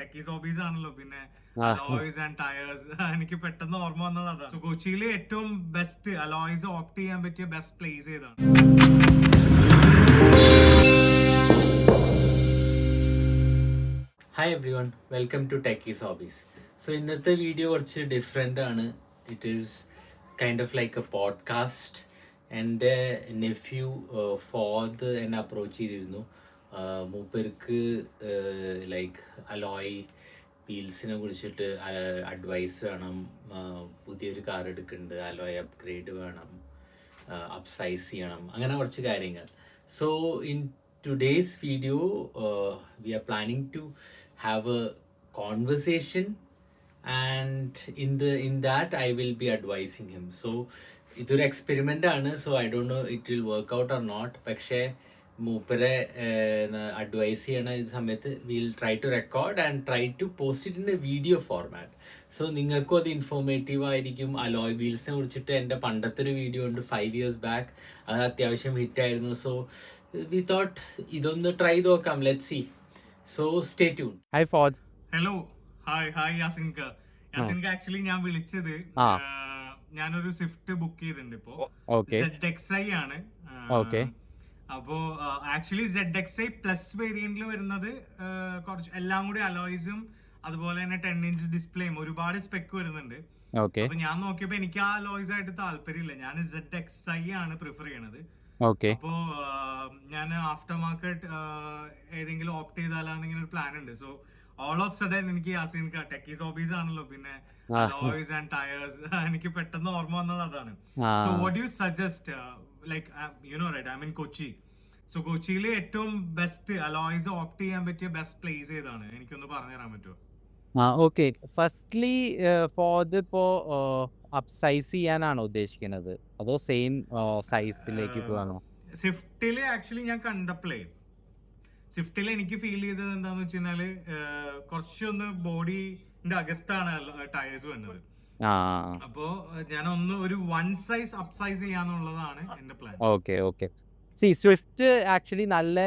Techies hobbies ആണല്ലോ. പിന്നെ. Alloys and tyres എനിക്ക് പെട്ടെന്ന് ഓർമ്മ വന്നത് അതാണ്. So, കൊച്ചിയിലെ ഏറ്റവും ബെസ്റ്റ് അലോയ്സ് ഓപ്റ്റ് ചെയ്യാൻ പറ്റിയ ബെസ്റ്റ് പ്ലേസ് ഏതാണ്? Hi everyone welcome to Techies Hobbies so ഇന്നത്തെ വീഡിയോ കുറച്ച് ഡിഫറെന്റ് ആണ്. It is kind of like a podcast എന്റെ നെഫ്യൂ ഫോർത്ത് എന്നെ അപ്രോച്ച് ചെയ്തിരുന്നു. മൂപ്പർക്ക് ലൈക്ക് അലോയ് വീൽസിനെ കുറിച്ചിട്ട് അഡ്വൈസ് വേണം. പുതിയൊരു കാർ എടുക്കുന്നുണ്ട് അലോയ് അപ്ഗ്രേഡ് വേണം. അപ്സൈസ് ചെയ്യണം. അങ്ങനെ കുറച്ച് കാര്യങ്ങൾ. So in today's video we are planning to have a conversation and in the in that I will be advising him so ഇതൊരു എക്സ്പെരിമെന്റ് ആണ്. So I don't know it will work out or not പക്ഷേ മൂപ്പരെ advise ചെയ്യണ ഈ സമയത്ത് will try to record and try to post it in a video format so നിങ്ങൾക്കും അത് informative ആയിരിക്കും. അലോയ് വീൽസിനെ കുറിച്ചിട്ട് എന്റെ പണ്ടത്തെ ഒരു വീഡിയോ ഉണ്ട് ഫൈവ് ഇയേഴ്സ് ബാക്ക് അത് അത്യാവശ്യം ഹിറ്റ് ആയിരുന്നു. സോ വി തോട്ട് ഇതൊന്ന് ട്രൈ ചെയ്ത് നോക്കാം let see so stay tune hi ഫോജ് hello hi hi Yasinka Yasinka actually ഞാൻ വിളിച്ചത് ആ. ആ, ഞാനൊരു സ്വിഫ്റ്റ് ബുക്ക് ചെയ്തിട്ടുണ്ട് ഇപ്പോ. ഓക്കെ ആണ്. ആ, അപ്പോ actually Z X I plus വേരിയന്റിൽ വരുന്നത് കുറച്ച് എല്ലാം കൂടി അലോയ്സും അതുപോലെ തന്നെ ടെൻ ഇഞ്ച് ഡിസ്പ്ലേയും ഒരുപാട് സ്പെക്ക് വരുന്നുണ്ട്. അപ്പൊ ഞാൻ നോക്കിയപ്പോ എനിക്ക് ആ അലോയ്സ് ആയിട്ട് താല്പര്യമില്ല. ഞാൻ സെഡ് എക്സ് ഐ ആണ് പ്രിഫർ ചെയ്യണത്. ഓക്കെ അപ്പോ ഞാൻ ആഫ്റ്റർ മാർക്കറ്റ് ഏതെങ്കിലും ഓപ്റ്റ് ചെയ്താലാണ് ഇങ്ങനെ ഒരു പ്ലാൻ ഉണ്ട്. സോ ഓൾ ഓഫ് സഡൻ എനിക്ക് യാസീൻ ടെക്കീസ് ഓഫീസ് ആണല്ലോ. പിന്നെ. ആൻഡ് ടയേഴ്സ് എനിക്ക് പെട്ടെന്ന് ഓർമ്മ വന്നത് അതാണ്. So what you suggest like you know right I mean Kochi so കൊച്ചിയിൽ ഏറ്റവും ബെസ്റ്റ് അലോയ്സ് ഓപ്റ്റ് ചെയ്യാൻ പറ്റിയ ബെസ്റ്റ് പ്ലേസ് ഏതാണ്? എനിക്കൊന്ന് പറഞ്ഞു തരാൻ പറ്റുമോ ആ ഓക്കെ ഫസ്റ്റ്ലി ഫോർ ഫോർത് ഇപ്പോ അപ്സൈസ് ചെയ്യാനാണോ ഉദ്ദേശിക്കുന്നത്? അതോ സെയിം സൈസിലേക്ക് ആ. പോകാനോ? സ്വിഫ്റ്റിൽ ആക്ച്വലി ഞാൻ കണ്ടപ്പോഴേ സ്വിഫ്റ്റിൽ എനിക്ക് ഫീൽ ചെയ്തത് എന്താന്ന് വെച്ച് കഴിഞ്ഞാൽ കുറച്ചൊന്ന് ബോഡിന്റെ അകത്താണ് ടയേഴ്സ് വരുന്നത് ആ അപ്പോ ഞാൻ ഒന്ന് ഒരു വൺ സൈസ് അപ് സൈസ് ചെയ്യാന്നുള്ളതാണ് എന്റെ plan okay okay. See Swift actually നല്ല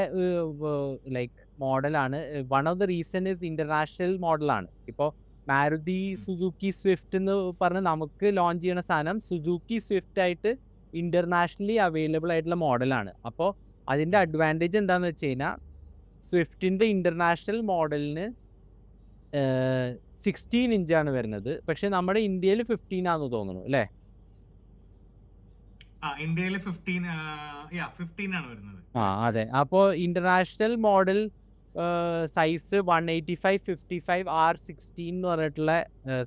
ലൈക്ക് മോഡലാണ്. One of the reason is international മോഡലാണ് ഇപ്പോൾ മാരുതി സുസുക്കി സ്വിഫ്റ്റ് എന്ന് പറഞ്ഞ് നമുക്ക് ലോഞ്ച് ചെയ്യുന്ന സാധനം സുസുക്കി സ്വിഫ്റ്റ് ആയിട്ട് ഇന്റർനാഷണലി അവൈലബിൾ ആയിട്ടുള്ള മോഡലാണ്. അപ്പോൾ അതിന്റെ അഡ്വാന്റേജ് എന്താണെന്ന് വെച്ച് കഴിഞ്ഞാൽ സ്വിഫ്റ്റിന്റെ ഇന്റർനാഷണൽ മോഡലിന് സിക്സ്റ്റീൻ ഇഞ്ചാണ് വരുന്നത്. പക്ഷെ നമ്മുടെ ഇന്ത്യയിൽ ഫിഫ്റ്റീൻ ആണെന്ന് തോന്നുന്നു അല്ലേ? ആ ഇന്ത്യയിൽ ഫിഫ്റ്റീൻ യാ ഫിഫ്റ്റീൻ ആണ് വരുന്നത്. ആ അതെ. അപ്പോ international model size one eighty five fifty five R sixteen എന്ന് പറഞ്ഞിട്ടുള്ള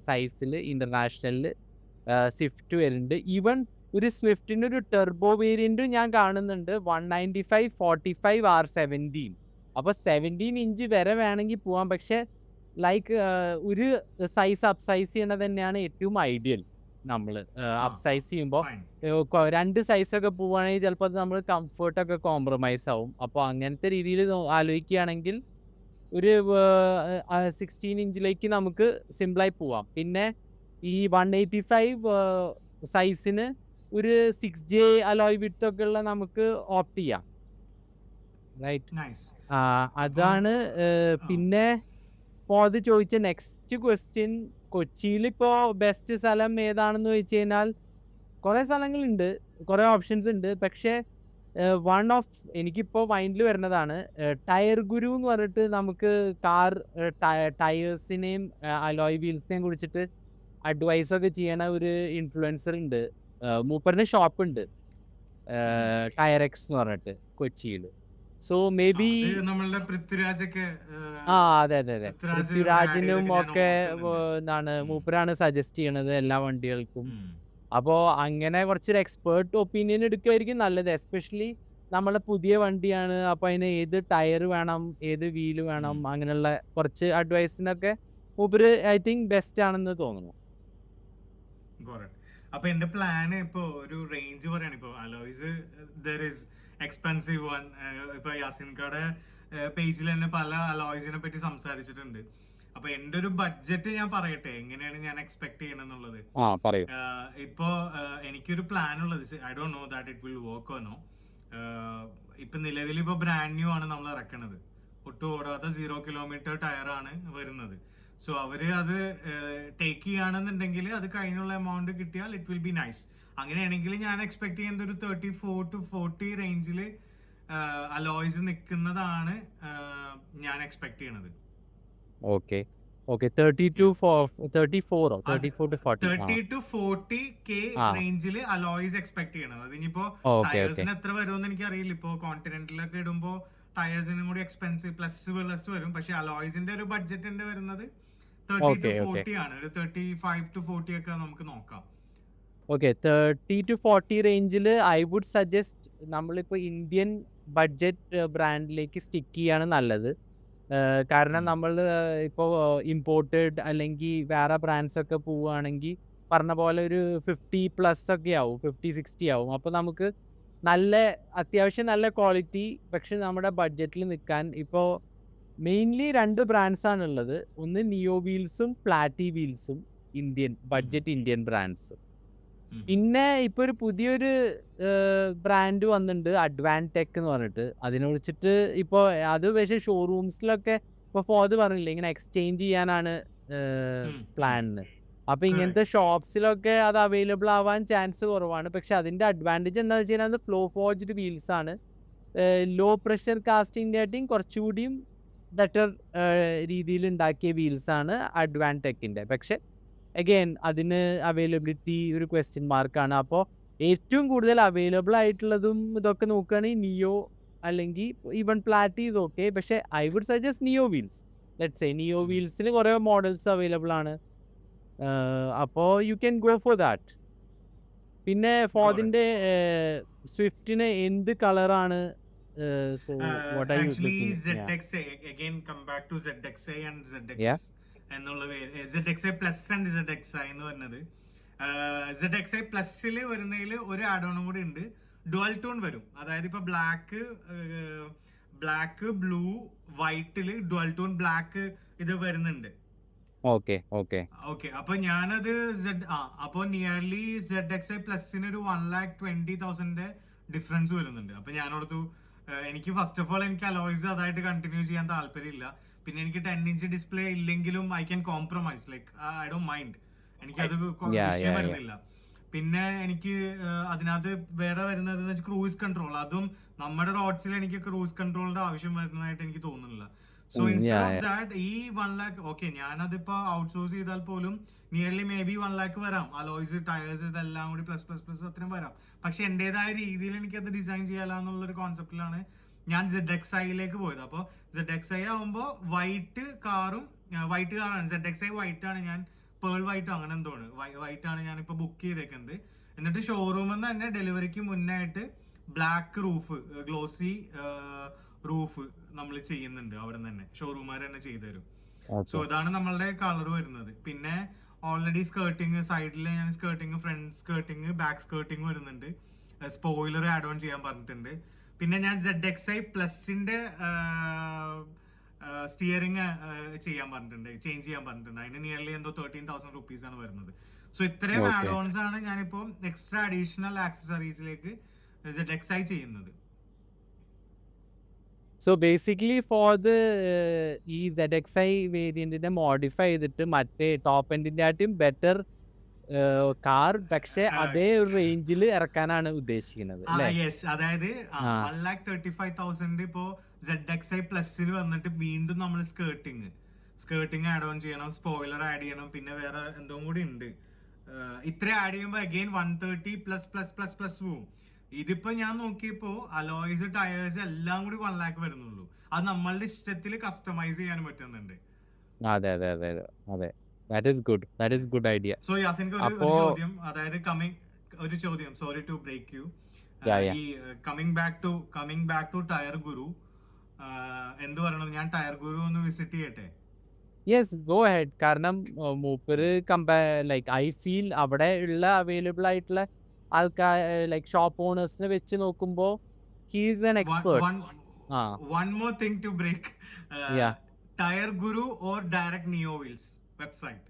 സൈസിൽ ഇന്റർനാഷണലിൽ സ്വിഫ്റ്റ് വരുന്നുണ്ട്. ഈവൻ ഒരു സ്വിഫ്റ്റിന്റെ ഒരു ടെർബോ വേരിയന്റും ഞാൻ കാണുന്നുണ്ട്. One ninety five forty five R seventeen അപ്പോൾ സെവന്റീൻ ഇഞ്ച് വരെ വേണമെങ്കിൽ പോവാം. പക്ഷേ ലൈക്ക് ഒരു സൈസ് അപ്സൈസ് ചെയ്യണത് തന്നെയാണ് ഏറ്റവും ഐഡിയൽ നമ്മൾ അപ്സൈസ് ചെയ്യുമ്പോൾ രണ്ട് സൈസൊക്കെ പോവുകയാണെങ്കിൽ ചിലപ്പോൾ അത് നമ്മൾ കംഫർട്ടൊക്കെ കോംപ്രമൈസ് ആവും. അപ്പോൾ അങ്ങനത്തെ രീതിയിൽ ആലോചിക്കുകയാണെങ്കിൽ ഒരു സിക്സ്റ്റീൻ ഇഞ്ചിലേക്ക് നമുക്ക് സിമ്പിളായി പോവാം. പിന്നെ ഈ വൺ എയ്റ്റി ഫൈവ് സൈസിന് ഒരു സിക്സ് ജെ അലോയ് വിട്ടൊക്കെ ഉള്ള നമുക്ക് ഓപ്റ്റ് ചെയ്യാം. റൈറ്റ് അതാണ് പിന്നെ ഇപ്പോൾ അത് ചോദിച്ച നെക്സ്റ്റ് ക്വസ്റ്റ്യൻ കൊച്ചിയിൽ ഇപ്പോൾ ബെസ്റ്റ് സ്ഥലം ഏതാണെന്ന് ചോദിച്ചു കഴിഞ്ഞാൽ കുറേ സ്ഥലങ്ങളുണ്ട് കുറേ ഓപ്ഷൻസ് ഉണ്ട്. പക്ഷേ വൺ ഓഫ് എനിക്കിപ്പോൾ മൈൻഡിൽ വരുന്നതാണ് ടയർ ഗുരു എന്ന് പറഞ്ഞിട്ട് നമുക്ക് കാർ ടയേഴ്സിനെയും അലോയ് വീൽസിനെയും കുറിച്ചിട്ട് അഡ്വൈസൊക്കെ ചെയ്യണ ഒരു ഇൻഫ്ലുവൻസർ ഉണ്ട്. മൂപ്പറിന് ഷോപ്പ് ഉണ്ട്. ടയർ എക്സ് എന്ന് പറഞ്ഞിട്ട് കൊച്ചിയിൽ സോ മേ ബി അത് നമ്മളുടെ പൃഥ്വിരാജൊക്കെ ആ അതെ അതെ അതെ. പൃഥ്വിരാജിനും ഒക്കെ. എന്താണ് മൂപ്പരാണ് സജസ്റ്റ് ചെയ്യണത് എല്ലാ വണ്ടികൾക്കും. അപ്പോ അപ്പോൾ അങ്ങനെ കുറച്ചൊരു എക്സ്പേർട്ട് ഒപ്പീനിയൻ എടുക്കുമായിരിക്കും നല്ലത്. എസ്പെഷ്യലി നമ്മളെ പുതിയ വണ്ടിയാണ്. അപ്പോൾ അതിന് ഏത് ടയർ വേണം ഏത് വീൽ വേണം. അങ്ങനെയുള്ള കുറച്ച് അഡ്വൈസിനൊക്കെ മൂപ്പര് ഐ തിങ്ക് ബെസ്റ്റ് ആണെന്ന് തോന്നുന്നു. അപ്പൊ എന്റെ പ്ലാൻ ഇപ്പോ ഒരു റേഞ്ച് പറയാണ്. ഇപ്പൊ alloys there is expensive one ഇപ്പൊ യാസിൻകയുടെ പേജിൽ തന്നെ പല അലോയ്സിനെ പറ്റി സംസാരിച്ചിട്ടുണ്ട്. അപ്പൊ എന്റെ ഒരു ബഡ്ജറ്റ് ഞാൻ പറയട്ടെ എങ്ങനെയാണ് ഞാൻ എക്സ്പെക്ട് ചെയ്യണമെന്നുള്ളത് ഇപ്പോ എനിക്കൊരു പ്ലാൻ ഉള്ളത് I don't know that it will work or no ഇപ്പൊ നിലവിൽ ഇപ്പൊ ബ്രാൻഡ് ന്യൂ ആണ് നമ്മൾ ഇറക്കണത്. ഒട്ടും ഓടാത്ത സീറോ കിലോമീറ്റർ ടയറാണ് വരുന്നത്. സോ അവർ അത് ടേക്ക് ചെയ്യുകയാണെന്നുണ്ടെങ്കിൽ അത് കഴിഞ്ഞുള്ള എമൗണ്ട് കിട്ടിയാൽ ഇറ്റ് വിൽ ബി നൈസ് അങ്ങനെയാണെങ്കിൽ ഞാൻ എക്സ്പെക്ട് ചെയ്യുന്ന ഒരു തേർട്ടി ഫോർ ടു ഫോർട്ടി റേഞ്ചിൽ അലോയ്സ് നിൽക്കുന്നതാണ് ഞാൻ എക്സ്പെക്ട് ചെയ്യണത്. Okay okay thirty to thirty four or thirty four to forty thirty to forty K റേഞ്ചിൽ അലോയ്സ് എക്സ്പെക്ട് ചെയ്യണത്. അതിനിപ്പോ ഓക്കെ ഓക്കെ ടയേഴ്സിന് എത്ര വരുമെന്ന് എനിക്ക് അറിയില്ല ഇപ്പോ കോണ്ടിനെന്റിലൊക്കെ ഇടുമ്പോ ടയേഴ്സിനും കൂടി എക്സ്പെൻസീവ് പ്ലസ് പ്ലസ് വരും. പക്ഷെ അലോയ്സിന്റെ ഒരു ബഡ്ജറ്റിന്റെ വരുന്നത് തേർട്ടി ടു okay. ഫോർട്ടി ആണ് ഒരു തേർട്ടി ഫൈവ് ടു ഫോർട്ടി ഒക്കെ നമുക്ക് നോക്കാം ഓക്കെ തേർട്ടി ടു ഫോർട്ടി റേഞ്ചിൽ ഐ വുഡ് സജസ്റ്റ് നമ്മളിപ്പോൾ ഇന്ത്യൻ ബഡ്ജറ്റ് ബ്രാൻഡിലേക്ക് സ്റ്റിക്ക് ചെയ്യാണ് നല്ലത് ഏഹ് കാരണം ഉം. നമ്മൾ ഇപ്പോൾ ഇമ്പോർട്ടഡ് അല്ലെങ്കിൽ വേറെ ബ്രാൻഡ്സ് ഒക്കെ പോവുകയാണെങ്കിൽ പറഞ്ഞ പോലെ ഒരു ഫിഫ്റ്റി പ്ലസ് ഒക്കെ ആവും ഫിഫ്റ്റി സിക്സ്റ്റി ആവും അപ്പോൾ നമുക്ക് നല്ല അത്യാവശ്യം നല്ല ക്വാളിറ്റി പക്ഷെ നമ്മുടെ ബഡ്ജറ്റിൽ നിൽക്കാൻ ഇപ്പോൾ മെയിൻലി രണ്ട് ബ്രാൻഡ്സ് ആണ് ഉള്ളത് ഒന്ന് നിയോ വീൽസും പ്ലാറ്റി വീൽസും ഇന്ത്യൻ ബഡ്ജറ്റ് ഇന്ത്യൻ ബ്രാൻഡ്സ്. പിന്നെ ഇപ്പൊ ഒരു പുതിയൊരു ബ്രാൻഡ് വന്നിട്ടുണ്ട് അഡ്വാൻടെക് എന്ന് പറഞ്ഞിട്ട്. അതിനെ കുറിച്ചിട്ട് ഇപ്പോൾ അത് പക്ഷേ ഷോറൂംസിലൊക്കെ ഇപ്പൊ ഫോർഡ് പറഞ്ഞില്ലേ ഇങ്ങനെ എക്സ്ചേഞ്ച് ചെയ്യാനാണ് പ്ലാനിന് അപ്പൊ ഇങ്ങനത്തെ ഷോപ്സിലൊക്കെ അത് അവൈലബിൾ ആവാൻ ചാൻസ് കുറവാണ്. പക്ഷെ അതിന്റെ അഡ്വാന്റേജ് എന്താ വെച്ച് കഴിഞ്ഞാൽ ഫ്ലോ ഫോർജ്ഡ് വീൽസ് ആണ്. ലോ പ്രഷർ കാസ്റ്റിംഗ് ആയിട്ടും കുറച്ചുകൂടിയും ബെറ്റർ രീതിയിൽ ഉണ്ടാക്കിയ വീൽസാണ് അഡ്വാൻടെക്കിന്റെ പക്ഷെ അഗെയിൻ അതിന് അവൈലബിലിറ്റി ഒരു ക്വസ്റ്റ്യൻ മാർക്കാണ് അപ്പോൾ ഏറ്റവും കൂടുതൽ അവൈലബിൾ ആയിട്ടുള്ളതും ഇതൊക്കെ നോക്കുകയാണെങ്കിൽ നിയോ അല്ലെങ്കിൽ ഈവൻ പ്ലാറ്റീസ് ഓക്കെ പക്ഷേ I would suggest Neo wheels let's a Neo. വീൽസിന് കുറേ മോഡൽസ് അവൈലബിൾ ആണ്. അപ്പോൾ you can go for that പിന്നെ ഫോതിന്റെ സ്വിഫ്റ്റിന് എന്ത് കളറാണ് so what are you actually looking ZXA yeah. again come back to ZXA and ZX Yeah. എന്നുള്ള ZXA plus and ZXI എന്ന് പറഞ്ഞത്. സെഡ് എക്സ് ഐ പ്ലസ്സിൽ വരുന്നതിൽ ഒരു ആഡ് ഓണും കൂടി ഉണ്ട്. ഡുവൽ ടൂൺ വരും. അതായത് ഇപ്പൊ ബ്ലാക്ക് ബ്ലാക്ക് ബ്ലൂ വൈറ്റിൽ ഡുവൽ ടൂൺ ബ്ലാക്ക് ഇത് വരുന്നുണ്ട്. ഓക്കെ ഓക്കെ ഓക്കെ അപ്പൊ ഞാനത് സെഡ് ആ അപ്പൊ നിയർലി സെഡ് എക്സ് ഐ പ്ലസിന് ഒരു one lakh twenty thousand difference വരുന്നുണ്ട്. അപ്പൊ ഞാനോടത്തു എനിക്ക് ഫസ്റ്റ് ഓഫ് ഓൾ എനിക്ക് അലോയ്സ് അതായിട്ട് കണ്ടിന്യൂ ചെയ്യാൻ താല്പര്യമില്ല. പിന്നെ എനിക്ക് ടെൻ ഇഞ്ച് ഡിസ്പ്ലേ ഇല്ലെങ്കിലും I can compromise like I do mind എനിക്ക് അത് വിഷയം. വരുന്നില്ല. പിന്നെ എനിക്ക് അതിനകത്ത് വേറെ വരുന്നത് ക്രൂയിസ് കൺട്രോൾ അതും നമ്മുടെ റോഡ്സിൽ എനിക്ക് ക്രൂയിസ് കൺട്രോളിന്റെ ആവശ്യം വരുന്നതായിട്ട് എനിക്ക് തോന്നുന്നില്ല. So instead of. ദാറ്റ് ഈ വൺ ലാക്ക് ഓക്കെ ഞാനതിപ്പോ ഔട്ട്സോഴ്സ് ചെയ്താൽ പോലും nearly may be one lakh വരാം. അലോയ്സ് ടയേഴ്സ് ഇതെല്ലാം കൂടി പ്ലസ് പ്ലസ് പ്ലസ് അത്രയും വരാം. പക്ഷെ എന്റേതായ രീതിയിൽ എനിക്കത് ഡിസൈൻ ചെയ്യാനുള്ള ഒരു കോൺസെപ്റ്റിലാണ് ഞാൻ ജെഡ് എക്സ് ഐയിലേക്ക് പോയത്. അപ്പോൾ ജെഡ് എക്സ് ഐ ആകുമ്പോൾ വൈറ്റ് കാറും വൈറ്റ് കാറാണ് ജെഡ് എക്സ് ഐ വൈറ്റ് ആണ് ഞാൻ പേൾ വൈറ്റോ അങ്ങനെ എന്തോ ആണ് വൈറ്റ് ആണ് ഞാൻ ഇപ്പൊ ബുക്ക് ചെയ്തേക്കുന്നത്. എന്നിട്ട് ഷോറൂമിൽ നിന്ന് തന്നെ ഡെലിവറിക്ക് മുന്നായിട്ട് ബ്ലാക്ക് റൂഫ് ഗ്ലോസി റൂഫ് നമ്മൾ ചെയ്യുന്നുണ്ട് അവിടെ തന്നെ. ഷോറൂമാർ തന്നെ ചെയ്തു തരും. സോ ഇതാണ് നമ്മളുടെ കളർ വരുന്നത്. പിന്നെ ഓൾറെഡി സ്കേർട്ടിങ് സൈഡിൽ ഞാൻ skirting front skirting back skirting വരുന്നുണ്ട്. സ്പോയിലർ ആഡ് ഓൺ ചെയ്യാൻ പറഞ്ഞിട്ടുണ്ട്. പിന്നെ ഞാൻ സെഡ് എക്സ് ഐ പ്ലസിന്റെ സ്റ്റിയറിങ് ചെയ്യാൻ പറഞ്ഞിട്ടുണ്ട്. ചേഞ്ച് ചെയ്യാൻ പറഞ്ഞിട്ടുണ്ട്. അതിന് നിയർലി എന്തോ തേർട്ടീൻ തൗസൻഡ് റുപ്പീസ് ആണ് വരുന്നത്. സോ ഇത്രയും ആഡ് ഓൺസ് ആണ് ഞാനിപ്പോ എക്സ്ട്രാ അഡീഷണൽ ആക്സസറീസിലേക്ക് സെഡ് എക്സ് ഐ ചെയ്യുന്നത്. സോ ബേസിക്കലി ഫോർ ദ ഈ സെഡ് എക്സ് ഐ വേരിയന്റിനെ മോഡിഫൈ ചെയ്തിട്ട് മറ്റേ ടോപ്പ് എൻഡിന്റെ ആയിട്ടും ബെറ്റർ കാർ പക്ഷെ. അതേ ഒരു റേഞ്ചിൽ ഇറക്കാനാണ് ഉദ്ദേശിക്കുന്നത് അതായത്. One lakh thirty five thousand ഇപ്പോ സെഡ് എക്സ് ഐ പ്ലസിൽ വന്നിട്ട് വീണ്ടും നമ്മൾ സ്കേർട്ടിങ് സ്കേർട്ടിങ് ആഡ് ഓൺ ചെയ്യണം സ്പോയിലർ ആഡ് ചെയ്യണം പിന്നെ വേറെ എന്തോ കൂടി ഉണ്ട്. ഇത്ര ആഡ് ചെയ്യുമ്പോൾ again one thirty plus plus plus plus പോവും ഇതിപ്പോ ഞാൻ നോക്കിയപ്പോ അലോയ്സ് ടയേഴ്സ് എല്ലാം കൂടി വൺ ലാക്ക് വരുന്നുള്ളൂ. അത് നമ്മളുടെ ഇഷ്ടത്തിൽ കസ്റ്റമൈസ് ചെയ്യാൻ പറ്റുന്നുണ്ട്. അതെ അതെ അതെ അതെ. That that is good that is good idea so യാസിൻക്ക് ഒരു- ഒരു ചോദ്യം. അതായത് കമ്മിങ് ഒരു ചോദ്യം. Sorry to break you. ഈ coming back to coming back to tyre Guru എന്ത് പറയണം ഞാൻ ടയർ ഗുരു ഒന്ന് വിസിറ്റ് ചെയ്യട്ടെ? യെസ് ഗോ ഹെഡ് കാരണം മൂപ്പര് കമ്പ ലൈക്ക് ഐ ഫീൽ അവിടെ ഉള്ള അവൈലബിൾ ആയിട്ടുള്ള ആൾക്കാർ ലൈക് ഷോപ്പ് ഓണേഴ്സിനെ വെച്ച് നോക്കുമ്പോൾ ഹീസ് എൻ എക്സ്പേർട്ട് ആ. One more thing to break. Tyre Guru or direct Neo wheels website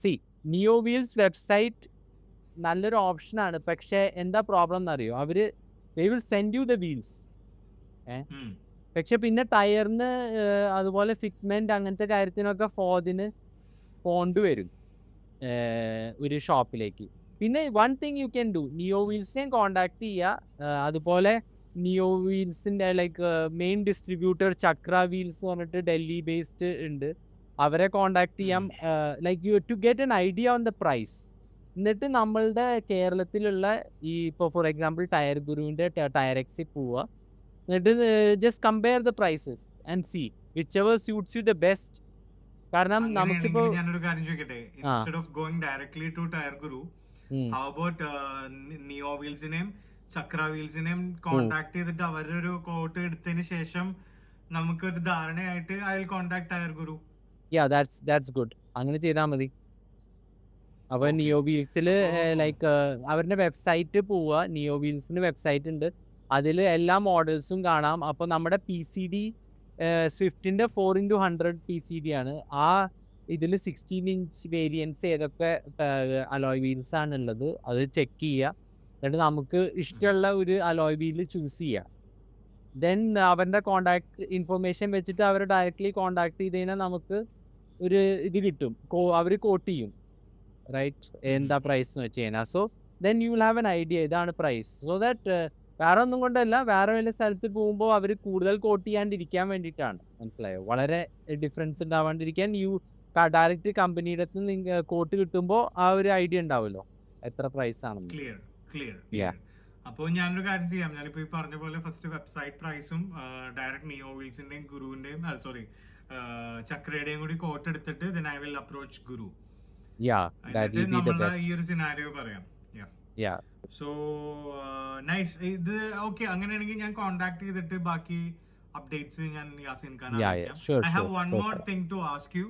see Neo wheels website നല്ലൊരു ഓപ്ഷനാണ് പക്ഷേ എന്താ പ്രോബ്ലം എന്നറിയോ? അവർ they will send you the wheels ഏ? പക്ഷെ പിന്നെ ടയറിന് അതുപോലെ ഫിറ്റ്മെന്റ് അങ്ങനത്തെ കാര്യത്തിനൊക്കെ ഫോദിന് പോണ്ട് വരും. ഏഹ് ഒരു ഷോപ്പിലേക്ക് പിന്നെ one thing you can do Neo വീൽസിനെയും contact ചെയ്യുക അതുപോലെ Neo വീൽസിന്റെ like main distributor Chakra wheels പറഞ്ഞിട്ട് ഡൽഹി ബേസ്ഡ് ഉണ്ട്. അവരെ കോണ്ടാക്ട് ചെയ്യാം. Like you to get an idea on the price എന്നിട്ട് നമ്മളുടെ കേരളത്തിലുള്ള ഈ ഇപ്പോൾ ഫോർ എക്സാമ്പിൾ ടയർ ഗുരുവിന്റെ ടയർ എക്സിൽ പോവുക എന്നിട്ട് just compare the prices and see whichever suits you the best കാരണം നമുക്കിപ്പോൾ ഞാനൊരു കാര്യം ചോദിക്കട്ടെ? Instead of going directly to tyre Guru how about Neo വീൽസിനെയും Chakra വീൽസിനെയും കോണ്ടാക്ട് ചെയ്തിട്ട് അവരുടെ ഒരു കോട്ട് എടുത്തതിന് ശേഷം നമുക്കൊരു ധാരണയായിട്ട് I will contact tyre Guru. Yeah that's that's good അങ്ങനെ ചെയ്താൽ മതി. അപ്പൊ നിയോ വീൽസിൽ ലൈക്ക് അവരുടെ വെബ്സൈറ്റ് പോവുക നിയോ വീൽസിന് വെബ്സൈറ്റ് ഉണ്ട്. അതിൽ എല്ലാ മോഡൽസും കാണാം. അപ്പോൾ നമ്മുടെ P C D സ്വിഫ്റ്റിന്റെ four into hundred P C D ആണ്. ആ ഇതിൽ സിക്സ്റ്റീൻ ഇഞ്ച് വേരിയൻസ് ഏതൊക്കെ അലോയ് വീൽസ് ആണ് ഉള്ളത് അത് ചെക്ക് ചെയ്യുക എന്നിട്ട് നമുക്ക് ഇഷ്ടമുള്ള ഒരു അലോയ് വീൽ ചൂസ് ചെയ്യുക ദെൻ അവരുടെ കോണ്ടാക്ട് ഇൻഫർമേഷൻ വെച്ചിട്ട് അവരെ ഡയറക്റ്റ്ലി കോണ്ടാക്ട് ചെയ്ത് കഴിഞ്ഞാൽ നമുക്ക് ഒരു ഇത് കിട്ടും. കോ അവർ കോട്ട് ചെയ്യും. റൈറ്റ് എന്താ പ്രൈസ് എന്ന് വെച്ച് കഴിഞ്ഞാൽ so then you will have an idea ഇതാണ് പ്രൈസ് സോ ദാറ്റ് വേറെ ഒന്നും കൊണ്ടല്ല വേറെ വല്ല സ്ഥലത്ത് പോകുമ്പോൾ അവർ കൂടുതൽ കോട്ട് ചെയ്യാണ്ടിരിക്കാൻ വേണ്ടിയിട്ടാണ്. മനസ്സിലായോ? വളരെ ഡിഫറൻസ് ഉണ്ടാവാണ്ടിരിക്കാൻ യു ഡയറക്റ്റ് കമ്പനിയുടെ അടുത്ത് കോട്ട് കിട്ടുമ്പോൾ ആ ഒരു ഐഡിയ ഉണ്ടാവുമല്ലോ എത്ര പ്രൈസ് ആണെന്ന്. Clear clear. അപ്പോൾ ഞാനൊരു കാര്യം ചെയ്യാം. ഞാനിപ്പോൾ ഈ പറഞ്ഞ പോലെ ഫസ്റ്റ് വെബ്സൈറ്റ് പ്രൈസും ഡയറക്റ്റ് നിയോ വീൽസിന്റെയും ഗുരുവിന്റെയും സോറി ചക്രയുടെയും കൂടി കോട്ട് എടുത്തിട്ട് then I will approach Guru. ഈ ഒരു സിനാരിയോ പറയാം. സോ നൈസ് ഇത് ഓക്കെ അങ്ങനെയാണെങ്കിൽ ഞാൻ കോണ്ടാക്ട് ചെയ്തിട്ട് ബാക്കി അപ്ഡേറ്റ്സ് ഞാൻ Yasin Khan I have. One more. Thing to ask you